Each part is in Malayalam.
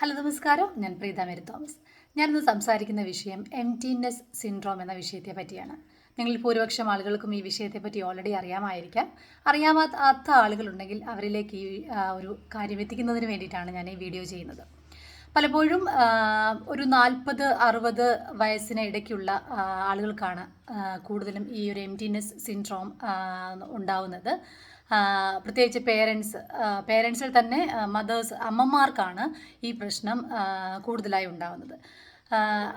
ഹലോ നമസ്കാരം. ഞാൻ പ്രീത മേരി തോമസ്. ഞാനിന്ന് സംസാരിക്കുന്ന വിഷയം എം സിൻഡ്രോം എന്ന വിഷയത്തെ പറ്റിയാണ്. നിങ്ങൾ ഭൂരിപക്ഷം ആളുകൾക്കും ഈ വിഷയത്തെ പറ്റി ഓൾറെഡി അറിയാമായിരിക്കാം. അറിയാമാത്ത ആളുകളുണ്ടെങ്കിൽ അവരിലേക്ക് ഈ ഒരു കാര്യം എത്തിക്കുന്നതിന് വേണ്ടിയിട്ടാണ് ഞാൻ ഈ വീഡിയോ ചെയ്യുന്നത്. പലപ്പോഴും ഒരു നാൽപ്പത് അറുപത് വയസ്സിന് ഇടയ്ക്കുള്ള ആളുകൾക്കാണ് കൂടുതലും ഈ ഒരു എംറ്റിനെസ് സിൻഡ്രോം ഉണ്ടാവുന്നത്. പ്രത്യേകിച്ച് പേരൻസ് പേരൻസിൽ തന്നെ മദേഴ്സ് അമ്മമാർക്കാണ് ഈ പ്രശ്നം കൂടുതലായി ഉണ്ടാവുന്നത്.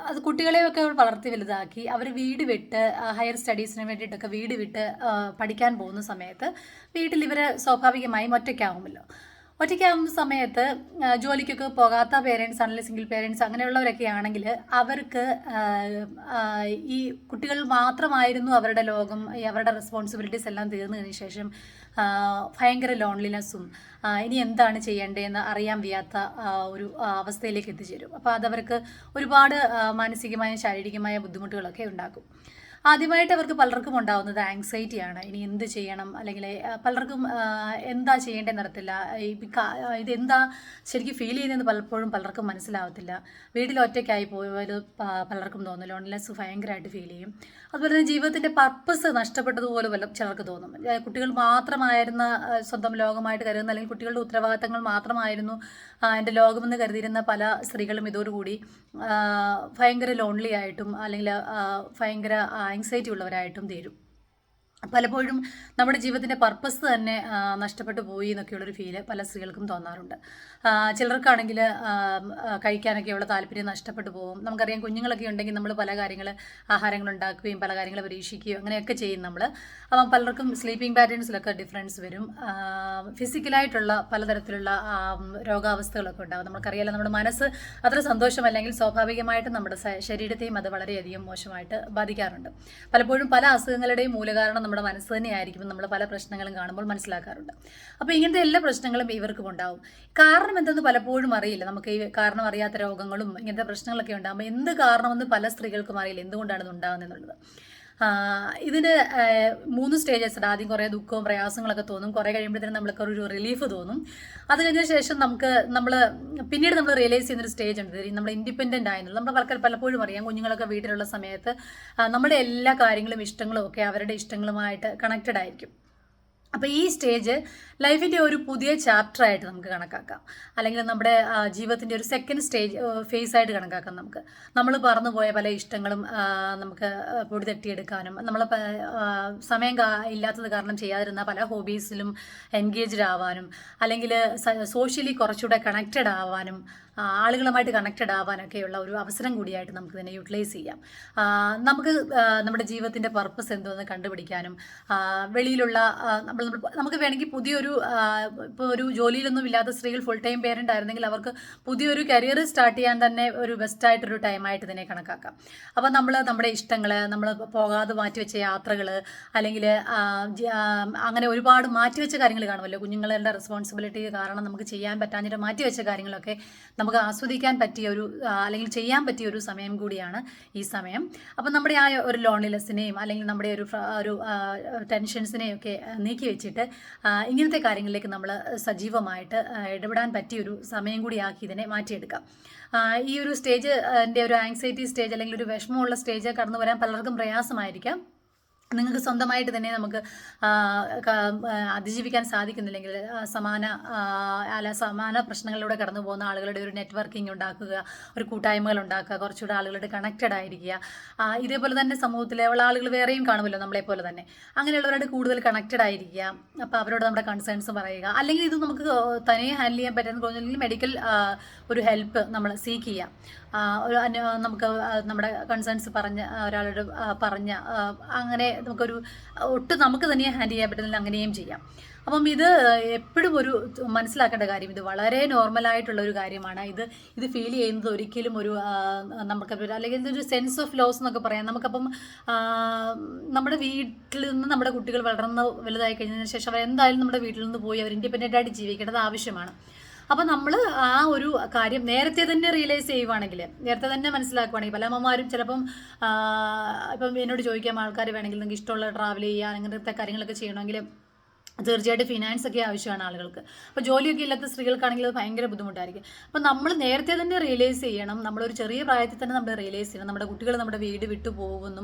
അത് കുട്ടികളെയൊക്കെ വളർത്തി വലുതാക്കി അവർ വീട് വിട്ട് ഹയർ സ്റ്റഡീസിന് വേണ്ടിയിട്ടൊക്കെ വീട് വിട്ട് പഠിക്കാൻ പോകുന്ന സമയത്ത് വീട്ടിൽ ഇവർ സ്വാഭാവികമായും ഒറ്റയ്ക്കാവുമല്ലോ. ഒറ്റയ്ക്കാവുന്ന സമയത്ത് ജോലിക്കൊക്കെ പോകാത്ത പേരൻസ് ആണെങ്കിൽ സിംഗിൾ പേരൻസ് അങ്ങനെയുള്ളവരൊക്കെ ആണെങ്കിൽ അവർക്ക് ഈ കുട്ടികൾ മാത്രമായിരുന്നു അവരുടെ ലോകം അവരുടെ റെസ്പോൺസിബിലിറ്റീസ് എല്ലാം തീർന്നതിന് ശേഷം ഭയങ്കര ലോൺലിനെസ്സും ഇനി എന്താണ് ചെയ്യേണ്ടതെന്ന് അറിയാൻ വയ്യാത്ത ഒരു അവസ്ഥയിലേക്ക് എത്തിച്ചേരും. അപ്പോൾ അതവർക്ക് ഒരുപാട് മാനസികമായ ശാരീരികമായ ബുദ്ധിമുട്ടുകളൊക്കെ ഉണ്ടാക്കും. ആദ്യമായിട്ട് അവർക്ക് പലർക്കും ഉണ്ടാവുന്നത് ആങ്സൈറ്റി ആണ്. ഇനി എന്ത് ചെയ്യണം? അല്ലെങ്കിൽ പലർക്കും എന്താ ചെയ്യേണ്ടതെന്ന് അറിയത്തില്ല ഇത് എന്താ ശരിക്കും ഫീൽ ചെയ്യുന്നതെന്ന് പലപ്പോഴും പലർക്കും മനസ്സിലാവത്തില്ല. വീട്ടിൽ ഒറ്റയ്ക്കായി പോയത് പലർക്കും തോന്നും ലോൺലെസ് ഭയങ്കരമായിട്ട് ഫീൽ ചെയ്യും. അതുപോലെ തന്നെ ജീവിതത്തിന്റെ പർപ്പസ് നഷ്ടപ്പെട്ടതുപോലെ വല്ല ചിലർക്ക് തോന്നും. കുട്ടികൾ മാത്രമായിരുന്ന സ്വന്തം ലോകമായിട്ട് കരുതുന്ന അല്ലെങ്കിൽ കുട്ടികളുടെ ഉത്തരവാദിത്തങ്ങൾ മാത്രമായിരുന്നു എന്റെ ലോകമെന്ന് കരുതിയിരുന്ന പല സ്ത്രീകളും ഇതോടുകൂടി ഭയങ്കര ലോൺലി ആയിട്ടും അല്ലെങ്കിൽ ഭയങ്കര ആങ്സൈറ്റി ഉള്ളവരായിട്ടും തീരും. പലപ്പോഴും നമ്മുടെ ജീവിതത്തിന്റെ പർപ്പസ് തന്നെ നഷ്ടപ്പെട്ടു പോയി എന്നൊക്കെയുള്ളൊരു ഫീൽ പല സ്ത്രീകൾക്കും തോന്നാറുണ്ട്. ചിലർക്കാണെങ്കിൽ കഴിക്കാനൊക്കെയുള്ള താല്പര്യം നഷ്ടപ്പെട്ടു പോകും. നമുക്കറിയാം കുഞ്ഞുങ്ങളൊക്കെ ഉണ്ടെങ്കിൽ നമ്മൾ പല കാര്യങ്ങൾ ആഹാരങ്ങൾ ഉണ്ടാക്കുകയും പല കാര്യങ്ങൾ പരീക്ഷിക്കുകയും അങ്ങനെയൊക്കെ ചെയ്യും നമ്മൾ അപ്പം പലർക്കും സ്ലീപ്പിംഗ് പാറ്റേൺസിലൊക്കെ ഡിഫറൻസ് വരും. ഫിസിക്കലായിട്ടുള്ള പലതരത്തിലുള്ള രോഗാവസ്ഥകളൊക്കെ ഉണ്ടാകും നമുക്കറിയാലോ നമ്മുടെ മനസ്സ് അത്ര സന്തോഷമല്ലെങ്കിൽ സ്വാഭാവികമായിട്ടും നമ്മുടെ ശരീരത്തെയും അത് വളരെയധികം മോശമായിട്ട് ബാധിക്കാറുണ്ട്. പലപ്പോഴും പല അസുഖങ്ങളുടെയും മൂലകാരണം നമ്മുടെ മനസ്സ് തന്നെയായിരിക്കും നമ്മൾ പല പ്രശ്നങ്ങളും കാണുമ്പോൾ മനസ്സിലാക്കാറുണ്ട്. അപ്പോൾ ഇങ്ങനത്തെ എല്ലാ പ്രശ്നങ്ങളും ഇവർക്കും ഉണ്ടാവും. കാരണം എന്തെന്ന് പലപ്പോഴും അറിയില്ല. നമുക്ക് ഈ കാരണം അറിയാത്ത രോഗങ്ങളും ഇങ്ങനത്തെ പ്രശ്നങ്ങളൊക്കെ ഉണ്ടാകുമ്പോൾ എന്ത് കാരണമെന്ന് പല സ്ത്രീകൾക്കും അറിയില്ല. എന്തുകൊണ്ടാണ് ഇത് ഉണ്ടാകുന്നത് ഇതിന് മൂന്ന് സ്റ്റേജസ് ഉണ്ട്. ആദ്യം കുറേ ദുഃഖവും പ്രയാസങ്ങളൊക്കെ തോന്നും. കുറേ കഴിയുമ്പോഴത്തേനും നമ്മൾക്ക് ഒരു റിലീഫ് തോന്നും. അത് കഴിഞ്ഞ ശേഷം നമുക്ക് നമ്മൾ പിന്നീട് നമ്മൾ റിയലൈസ് ചെയ്യുന്ന ഒരു സ്റ്റേജ് ഉണ്ട്. നമ്മൾ ഇൻഡിപെൻഡന്റ് ആയിരുന്നു നമ്മൾ പലർക്കും പലപ്പോഴും അറിയാം. കുഞ്ഞുങ്ങളൊക്കെ വീട്ടിലുള്ള സമയത്ത് നമ്മുടെ എല്ലാ കാര്യങ്ങളും ഇഷ്ടങ്ങളും ഒക്കെ അവരുടെ ഇഷ്ടങ്ങളുമായിട്ട് കണക്റ്റഡ് ആയിരിക്കും. അപ്പോൾ ഈ സ്റ്റേജ് ലൈഫിന്റെ ഒരു പുതിയ ചാപ്റ്റർ ആയിട്ട് നമുക്ക് കണക്കാക്കാം. അല്ലെങ്കിൽ നമ്മുടെ ജീവിതത്തിന്റെ ഒരു സെക്കൻഡ് സ്റ്റേജ് ഫേസ് ആയിട്ട് കണക്കാക്കാം നമുക്ക്. നമ്മൾ പറന്നു പോയ പല ഇഷ്ടങ്ങളും നമുക്ക് പൊടി തട്ടിയെടുക്കാനും നമ്മൾ സമയം ഇല്ലാത്തത് കാരണം ചെയ്യാതിരുന്ന പല ഹോബീസിലും എൻഗേജ്ഡ് ആവാനും അല്ലെങ്കിൽ സോഷ്യലി കുറച്ചുകൂടെ കണക്റ്റഡ് ആവാനും ആളുകളുമായിട്ട് കണക്റ്റഡ് ആവാനൊക്കെയുള്ള ഒരു അവസരം കൂടിയായിട്ട് നമുക്ക് ഇതിനെ യൂട്ടിലൈസ് ചെയ്യാം. നമുക്ക് നമ്മുടെ ജീവിതത്തിന്റെ പർപ്പസ് എന്തോന്ന് കണ്ടുപിടിക്കാനും വെളിയിലുള്ള നമ്മൾ- നമുക്ക് വേണമെങ്കിൽ പുതിയൊരു ഇപ്പോൾ ഒരു ജോലിയിലൊന്നും ഇല്ലാത്ത സ്ത്രീകൾ ഫുൾ ടൈം പേരന്റ് ആയിരുന്നെങ്കിൽ അവർക്ക് പുതിയൊരു കരിയർ സ്റ്റാർട്ട് ചെയ്യാൻ തന്നെ ഒരു ബെസ്റ്റായിട്ടൊരു ടൈമായിട്ട് ഇതിനെ കണക്കാക്കാം. അപ്പോൾ നമ്മൾ നമ്മുടെ ഇഷ്ടങ്ങൾ നമ്മൾ പോകാതെ മാറ്റിവെച്ച യാത്രകൾ അല്ലെങ്കിൽ അങ്ങനെ ഒരുപാട് മാറ്റിവെച്ച കാര്യങ്ങൾ കാണുമല്ലോ. കുഞ്ഞുങ്ങളുടെ റെസ്പോൺസിബിലിറ്റി കാരണം നമുക്ക് ചെയ്യാൻ പറ്റാഞ്ഞിട്ട് മാറ്റിവെച്ച കാര്യങ്ങളൊക്കെ നമുക്ക് ആസ്വദിക്കാൻ പറ്റിയ ഒരു അല്ലെങ്കിൽ ചെയ്യാൻ പറ്റിയ ഒരു സമയം കൂടിയാണ് ഈ സമയം. അപ്പം നമ്മുടെ ആ ഒരു ലോൺലിനെസ്സിനെയും അല്ലെങ്കിൽ നമ്മുടെ ഒരു ഒരു ടെൻഷൻസിനെയും ഒക്കെ നീക്കി വെച്ചിട്ട് ഇങ്ങനത്തെ കാര്യങ്ങളിലേക്ക് നമ്മൾ സജീവമായിട്ട് ഇടപെടാൻ പറ്റിയൊരു സമയം കൂടിയാക്കി ഇതിനെ മാറ്റിയെടുക്കാം. ഈ ഒരു സ്റ്റേജ് എന്റെ ഒരു ആങ്സൈറ്റി സ്റ്റേജ് അല്ലെങ്കിൽ ഒരു വിഷമമുള്ള സ്റ്റേജ് കടന്നു വരാൻ പലർക്കും പ്രയാസമായിരിക്കാം. നിങ്ങൾക്ക് സ്വന്തമായിട്ട് തന്നെ നമുക്ക് അതിജീവിക്കാൻ സാധിക്കുന്നില്ലെങ്കിൽ സമാന അല്ല സമാന പ്രശ്നങ്ങളിലൂടെ കടന്നു പോകുന്ന ആളുകളുടെ ഒരു നെറ്റ്വർക്കിംഗ് ഉണ്ടാക്കുക ഒരു കൂട്ടായ്മകൾ ഉണ്ടാക്കുക കുറച്ചുകൂടെ ആളുകളുടെ കണക്റ്റഡ് ആയിരിക്കുക. ഇതേപോലെ തന്നെ സമൂഹത്തിലെ ഉള്ള ആളുകൾ വേറെയും കാണുമല്ലോ നമ്മളെ പോലെ തന്നെ. അങ്ങനെയുള്ളവരോട് കൂടുതൽ കണക്റ്റഡ് ആയിരിക്കുക. അപ്പോൾ അവരോട് നമ്മുടെ കൺസേൺസ് പറയുക. അല്ലെങ്കിൽ ഇത് നമുക്ക് തനിയെ ഹാൻഡിൽ ചെയ്യാൻ പറ്റുന്ന തോന്നുന്നില്ലെങ്കിൽ മെഡിക്കൽ ഒരു ഹെൽപ്പ് നമ്മൾ സീക്ക് ചെയ്യാം. ഒരു നമുക്ക് നമ്മുടെ കൺസേൺസ് പറഞ്ഞ ഒരാളോട് പറഞ്ഞ് അങ്ങനെ നമുക്കൊരു ഒട്ടും നമുക്ക് തന്നെ ഹാൻഡിൽ ചെയ്യാൻ പറ്റുന്നില്ല അങ്ങനെയും ചെയ്യാം. അപ്പം ഇത് എപ്പോഴും ഒരു മനസ്സിലാക്കേണ്ട കാര്യം ഇത് വളരെ നോർമലായിട്ടുള്ള ഒരു കാര്യമാണ്. ഇത് ഇത് ഫീൽ ചെയ്യുന്നത് ഒരിക്കലും ഒരു നമുക്ക് അല്ലെങ്കിൽ ഇതൊരു സെൻസ് ഓഫ് ലോസ് എന്നൊക്കെ പറയാം. നമുക്കപ്പം നമ്മുടെ വീട്ടിൽ നിന്ന് നമ്മുടെ കുട്ടികൾ വളർന്ന് വലുതായി കഴിഞ്ഞതിന് ശേഷം അവർ എന്തായാലും നമ്മുടെ വീട്ടിൽ നിന്ന് പോയി അവർ ഇൻഡിപെൻഡന്റ് ആയിട്ട് ജീവിക്കേണ്ടത് ആവശ്യമാണ്. അപ്പം നമ്മൾ ആ ഒരു കാര്യം നേരത്തെ തന്നെ റിയലൈസ് ചെയ്യുവാണെങ്കിൽ നേരത്തെ തന്നെ മനസ്സിലാക്കുവാണെങ്കിൽ പല അമ്മമാരും ചിലപ്പം ഇപ്പം എന്നോട് ചോദിക്കാം ആൾക്കാർ വേണമെങ്കിൽ നിങ്ങൾക്ക് ഇഷ്ടമുള്ള ട്രാവൽ ചെയ്യാൻ അങ്ങനത്തെ കാര്യങ്ങളൊക്കെ ചെയ്യണമെങ്കിൽ തീർച്ചയായിട്ടും ഫിനാൻസ് ഒക്കെ ആവശ്യമാണ് ആളുകൾക്ക്. അപ്പോൾ ജോലിയൊക്കെ ഇല്ലാത്ത സ്ത്രീകൾക്കാണെങ്കിൽ അത് ഭയങ്കര ബുദ്ധിമുട്ടായിരിക്കും. അപ്പോൾ നമ്മൾ നേരത്തെ തന്നെ റിയലൈസ് ചെയ്യണം. നമ്മളൊരു ചെറിയ പ്രായത്തിൽ തന്നെ നമ്മൾ റിയലൈസ് ചെയ്യണം. നമ്മുടെ കുട്ടികൾ നമ്മുടെ വീട് വിട്ടു പോകുന്നു.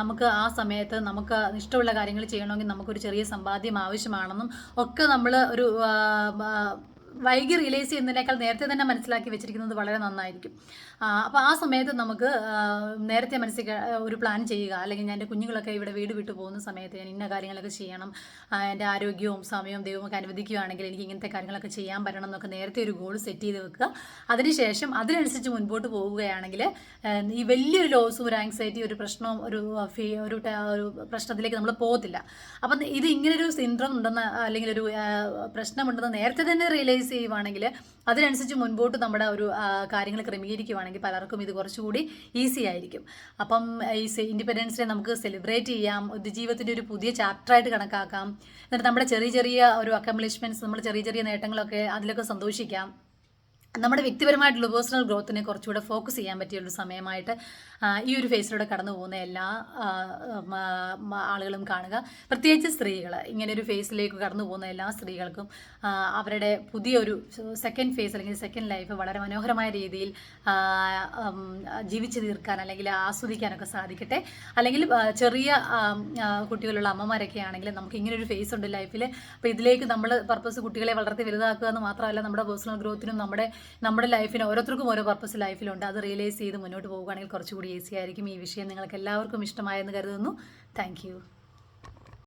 നമുക്ക് ആ സമയത്ത് നമുക്ക് ഇഷ്ടമുള്ള കാര്യങ്ങൾ ചെയ്യണമെങ്കിൽ നമുക്കൊരു ചെറിയ സമ്പാദ്യം ആവശ്യമാണെന്നും ഒക്കെ നമ്മൾ ഒരു വൈകി റിയലൈസ് ചെയ്യുന്നതിനേക്കാൾ നേരത്തെ തന്നെ മനസ്സിലാക്കി വെച്ചിരിക്കുന്നത് വളരെ നന്നായിരിക്കും. അപ്പോൾ ആ സമയത്ത് നമുക്ക് നേരത്തെ മനസ്സിൽ ഒരു പ്ലാൻ ചെയ്യുക. അല്ലെങ്കിൽ ഞാൻ എന്റെ കുഞ്ഞുങ്ങളൊക്കെ ഇവിടെ വീട് വിട്ടു പോകുന്ന സമയത്ത് ഞാൻ ഇന്ന കാര്യങ്ങളൊക്കെ ചെയ്യണം. എന്റെ ആരോഗ്യവും സമയവും ദൈവമൊക്കെ അനുവദിക്കുകയാണെങ്കിൽ എനിക്ക് ഇങ്ങനത്തെ കാര്യങ്ങളൊക്കെ ചെയ്യാൻ പറ്റണം എന്നൊക്കെ നേരത്തെ ഒരു ഗോൾ സെറ്റ് ചെയ്ത് വെക്കുക. അതിനുശേഷം അതിനനുസരിച്ച് മുൻപോട്ട് പോവുകയാണെങ്കിൽ ഈ വലിയൊരു ലോസും ഒരു ആങ്സൈറ്റി ഒരു പ്രശ്നവും ഒരു ഒരു പ്രശ്നത്തിലേക്ക് നമ്മൾ പോകത്തില്ല. അപ്പം ഇത് ഇങ്ങനൊരു സിൻഡ്രം ഉണ്ടെന്ന് അല്ലെങ്കിൽ ഒരു പ്രശ്നമുണ്ടെന്ന് നേരത്തെ തന്നെ റിയലൈസ് ചെയ്യുവാണെങ്കിൽ അതിനനുസരിച്ച് മുൻപോട്ട് നമ്മുടെ ഒരു കാര്യങ്ങൾ ക്രമീകരിക്കുവാണെങ്കിൽ പലർക്കും ഇത് കുറച്ചുകൂടി ഈസി ആയിരിക്കും. അപ്പം ഈ ഇൻഡിപെൻഡൻസ് ഡേ നമുക്ക് സെലിബ്രേറ്റ് ചെയ്യാം. ജീവിതത്തിന്റെ ഒരു പുതിയ ചാപ്റ്ററായിട്ട് കണക്കാക്കാം. എന്നിട്ട് നമ്മുടെ ചെറിയ ചെറിയ ഒരു അക്കംപ്ലിഷ്മെന്റ്സ് നമ്മൾ ചെറിയ ചെറിയ നേട്ടങ്ങളൊക്കെ അതിലൊക്കെ സന്തോഷിക്കാം. നമ്മുടെ വ്യക്തിപരമായിട്ടുള്ള പേഴ്സണൽ ഗ്രോത്തിനെ കുറച്ചുകൂടെ ഫോക്കസ് ചെയ്യാൻ പറ്റിയ ഒരു സമയമായിട്ട് ഈ ഒരു ഫേസിലൂടെ കടന്നു പോകുന്ന എല്ലാ ആളുകളും കാണുക. പ്രത്യേകിച്ച് സ്ത്രീകൾ ഇങ്ങനെ ഒരു ഫേസിലേക്ക് കടന്നു പോകുന്ന എല്ലാ സ്ത്രീകൾക്കും അവരുടെ പുതിയൊരു സെക്കൻഡ് ഫേസ് അല്ലെങ്കിൽ സെക്കൻഡ് ലൈഫ് വളരെ മനോഹരമായ രീതിയിൽ ജീവിച്ചു തീർക്കാൻ അല്ലെങ്കിൽ ആസ്വദിക്കാനൊക്കെ സാധിക്കട്ടെ. അല്ലെങ്കിൽ ചെറിയ കുട്ടികളുള്ള അമ്മമാരൊക്കെ ആണെങ്കിൽ നമുക്ക് ഇങ്ങനെ ഒരു ഫേസ് ഉണ്ട് ലൈഫിൽ അപ്പോൾ ഇതിലേക്ക് നമ്മൾ പർപ്പസ് കുട്ടികളെ വളർത്തി വലുതാക്കുക എന്ന് മാത്രമല്ല നമ്മുടെ പേഴ്സണൽ ഗ്രോത്തിനും നമ്മുടെ നമ്മുടെ ലൈഫിന് ഓരോരുത്തർക്കും ഓരോ പർപ്പസ് ലൈഫിലുണ്ട്. അത് റിയലൈസ് ചെയ്ത് മുന്നോട്ട് പോകുകയാണെങ്കിൽ കുറച്ചുകൂടി ഈസി ആയിരിക്കും. ഈ വിഷയം നിങ്ങൾക്ക് എല്ലാവർക്കും ഇഷ്ടമായെന്ന് കരുതുന്നു. താങ്ക്